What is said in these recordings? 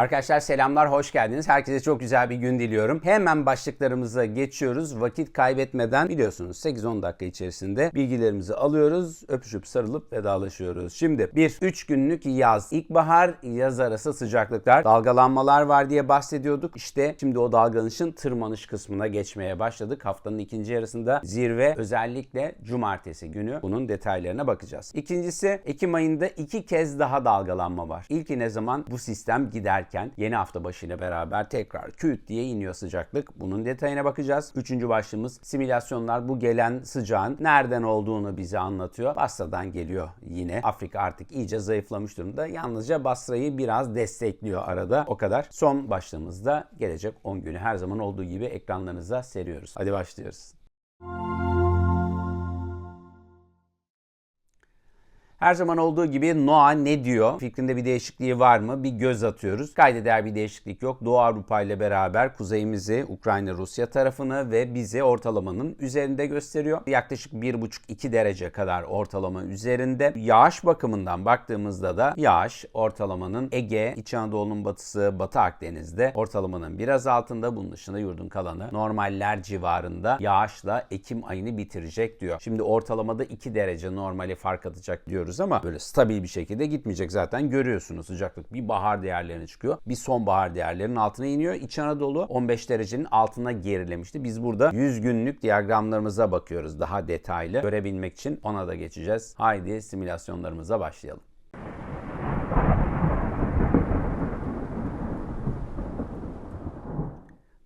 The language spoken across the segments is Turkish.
Arkadaşlar selamlar, hoş geldiniz. Herkese çok güzel bir gün diliyorum. Hemen başlıklarımıza geçiyoruz. Vakit kaybetmeden biliyorsunuz 8-10 dakika içerisinde bilgilerimizi alıyoruz. Öpüşüp sarılıp vedalaşıyoruz. Şimdi bir 3 günlük yaz, ilkbahar, yaz arası sıcaklıklar, dalgalanmalar var diye bahsediyorduk. İşte şimdi o dalgalanışın tırmanış kısmına geçmeye başladık. Haftanın ikinci yarısında zirve özellikle cumartesi günü bunun detaylarına bakacağız. İkincisi Ekim ayında iki kez daha dalgalanma var. İlki ne zaman? Bu sistem giderken yeni hafta başıyla beraber tekrar küt diye iniyor sıcaklık. Bunun detayına bakacağız. Üçüncü başlığımız simülasyonlar bu gelen sıcağın nereden olduğunu bize anlatıyor. Basra'dan geliyor yine. Afrika artık iyice zayıflamış durumda. Yalnızca Basra'yı biraz destekliyor arada. O kadar. Son başlığımızda gelecek 10 günü her zaman olduğu gibi ekranlarınıza seriyoruz. Hadi başlıyoruz. Her zaman olduğu gibi Noah ne diyor? Fikrinde bir değişikliği var mı? Bir göz atıyoruz. Kaydeder bir değişiklik yok. Doğu Avrupa ile beraber kuzeyimizi Ukrayna Rusya tarafını ve bizi ortalamanın üzerinde gösteriyor. Yaklaşık 1,5-2 derece kadar ortalama üzerinde. Yağış bakımından baktığımızda da yağış ortalamanın Ege, İç Anadolu'nun batısı, Batı Akdeniz'de ortalamanın biraz altında. Bunun dışında yurdun kalanı normaller civarında yağışla Ekim ayını bitirecek diyor. Şimdi ortalamada 2 derece normali fark atacak diyoruz ama böyle stabil bir şekilde gitmeyecek zaten görüyorsunuz sıcaklık bir bahar değerlerine çıkıyor. Bir sonbahar değerlerinin altına iniyor. İç Anadolu 15 derecenin altına gerilemişti. Biz burada 100 günlük diyagramlarımıza bakıyoruz daha detaylı görebilmek için ona da geçeceğiz. Haydi simülasyonlarımıza başlayalım.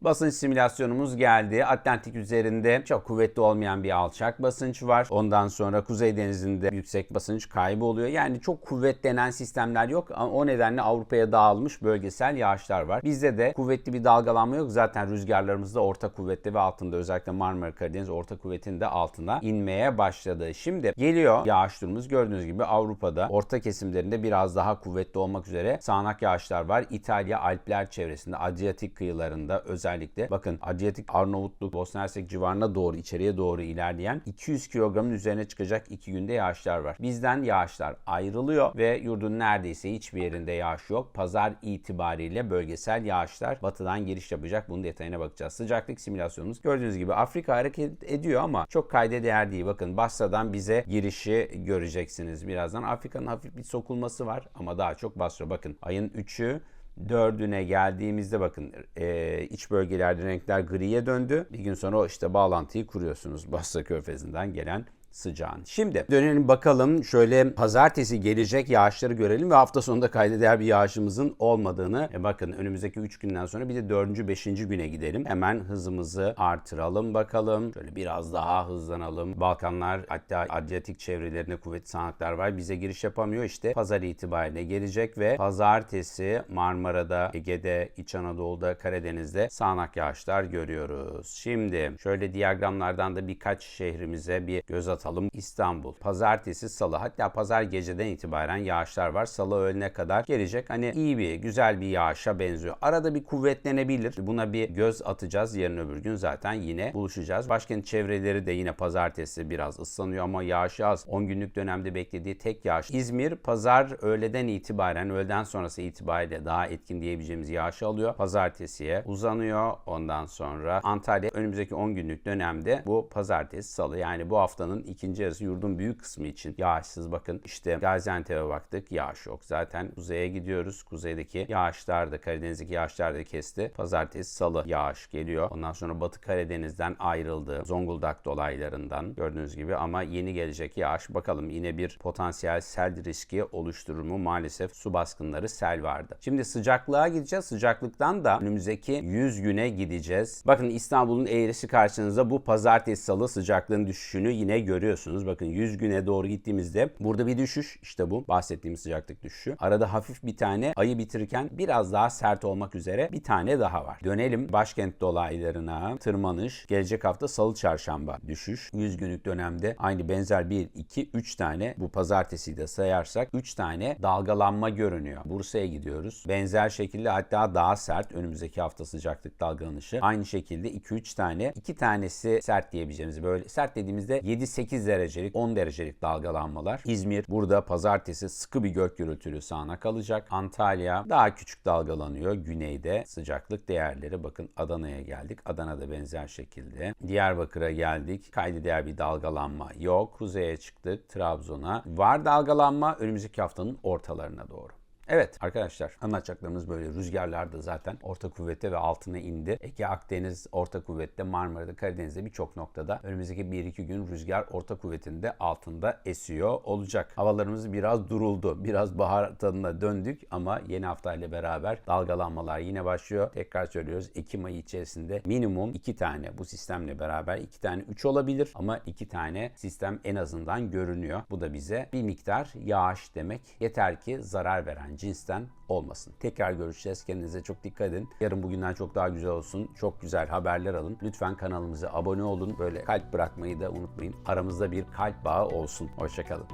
Basınç simülasyonumuz geldi. Atlantik üzerinde çok kuvvetli olmayan bir alçak basınç var. Ondan sonra Kuzey Denizi'nde yüksek basınç kaybı oluyor. Yani çok kuvvetlenen sistemler yok. O nedenle Avrupa'ya dağılmış bölgesel yağışlar var. Bizde de kuvvetli bir dalgalanma yok. Zaten rüzgarlarımız da orta kuvvetli ve altında özellikle Marmara Karadeniz orta kuvvetin de altına inmeye başladı. Şimdi geliyor yağış durumumuz. Gördüğünüz gibi Avrupa'da orta kesimlerinde biraz daha kuvvetli olmak üzere sağanak yağışlar var. İtalya Alpler çevresinde Adriyatik kıyılarında özellikle özellikle bakın Adriyatik Arnavutluk Bosna Hersek civarına doğru içeriye doğru ilerleyen 200 kilogramın üzerine çıkacak 2 günde yağışlar var. Bizden yağışlar ayrılıyor ve yurdun neredeyse hiçbir yerinde yağış yok. Pazar itibariyle bölgesel yağışlar batıdan giriş yapacak. Bunun detayına bakacağız. Sıcaklık simülasyonumuz gördüğünüz gibi Afrika hareket ediyor ama çok kayda değer değil. Bakın Basra'dan bize girişi göreceksiniz birazdan. Afrika'nın hafif bir sokulması var ama daha çok Basra. Bakın ayın 3'ü dördüne geldiğimizde bakın e, iç bölgelerde renkler griye döndü. Bir gün sonra o işte bağlantıyı kuruyorsunuz Basra Körfezi'nden gelen sıcağın. Şimdi dönelim bakalım şöyle pazartesi gelecek yağışları görelim ve hafta sonunda kaydeder bir yağışımızın olmadığını. E bakın önümüzdeki 3 günden sonra bir de 4. 5. güne gidelim. Hemen hızımızı artıralım bakalım. Şöyle biraz daha hızlanalım. Balkanlar hatta Adriyatik çevrelerinde kuvvetli sağanaklar var. Bize giriş yapamıyor. İşte pazar itibariyle gelecek ve pazartesi Marmara'da, Ege'de, İç Anadolu'da, Karadeniz'de sağanak yağışlar görüyoruz. Şimdi şöyle diyagramlardan da birkaç şehrimize bir göz atalım atalım. İstanbul. Pazartesi, salı hatta pazar geceden itibaren yağışlar var. Salı öğlene kadar gelecek. Hani iyi bir, güzel bir yağışa benziyor. Arada bir kuvvetlenebilir. Buna bir göz atacağız. Yarın öbür gün zaten yine buluşacağız. Başkent çevreleri de yine pazartesi biraz ıslanıyor ama yağış az. 10 günlük dönemde beklediği tek yağış. İzmir pazar öğleden itibaren, öğleden sonrası itibariyle daha etkin diyebileceğimiz yağış alıyor. Pazartesiye uzanıyor. Ondan sonra Antalya önümüzdeki 10 günlük dönemde bu pazartesi, salı yani bu haftanın ikinci yarısı yurdun büyük kısmı için yağışsız. Bakın işte Gaziantep'e baktık yağış yok. Zaten kuzeye gidiyoruz. Kuzeydeki yağışlar da Karadeniz'deki yağışlar da kesti. Pazartesi salı yağış geliyor. Ondan sonra Batı Karadeniz'den ayrıldı. Zonguldak dolaylarından gördüğünüz gibi ama yeni gelecek yağış bakalım yine bir potansiyel sel riski oluşturur mu? Maalesef su baskınları sel vardı. Şimdi sıcaklığa gideceğiz. Sıcaklıktan da önümüzdeki 100 güne gideceğiz. Bakın İstanbul'un eğrisi karşınızda bu pazartesi salı sıcaklığın düşüşünü yine görüyorsunuz. Bakın 100 güne doğru gittiğimizde burada bir düşüş işte bu bahsettiğimiz sıcaklık düşüşü. Arada hafif bir tane ayı bitirirken biraz daha sert olmak üzere bir tane daha var. Dönelim başkent dolaylarına. Tırmanış. Gelecek hafta salı çarşamba düşüş. 100 günlük dönemde aynı benzer 1, 2, 3 tane bu pazartesi de sayarsak 3 tane dalgalanma görünüyor. Bursa'ya gidiyoruz. Benzer şekilde hatta daha sert önümüzdeki hafta sıcaklık dalgalanışı. Aynı şekilde 2-3 tane. 2 tanesi sert diyebileceğimiz böyle sert dediğimizde 7-8 8 derecelik 10 derecelik dalgalanmalar. İzmir burada pazartesi sıkı bir gök gürültülü sağanak kalacak. Antalya daha küçük dalgalanıyor. Güneyde sıcaklık değerleri bakın Adana'ya geldik. Adana'da benzer şekilde. Diyarbakır'a geldik. Kaydı değer bir dalgalanma yok. Kuzeye çıktık. Trabzon'a. Var dalgalanma önümüzdeki haftanın ortalarına doğru. Evet arkadaşlar anlatacaklarımız böyle. Rüzgarlar da zaten orta kuvvete ve altına indi. Ege Akdeniz orta kuvvette, Marmara'da, Karadeniz'de birçok noktada önümüzdeki 1-2 gün rüzgar orta kuvvetinde altında esiyor olacak. Havalarımız biraz duruldu. Biraz bahar tadına döndük ama yeni hafta ile beraber dalgalanmalar yine başlıyor. Tekrar söylüyoruz Ekim ayı içerisinde minimum 2 tane bu sistemle beraber 2 tane 3 olabilir ama 2 tane sistem en azından görünüyor. Bu da bize bir miktar yağış demek. Yeter ki zarar veren cinsten olmasın. Tekrar görüşeceğiz. Kendinize çok dikkat edin. Yarın bugünden çok daha güzel olsun. Çok güzel haberler alın. Lütfen kanalımıza abone olun. Böyle kalp bırakmayı da unutmayın. Aramızda bir kalp bağı olsun. Hoşçakalın.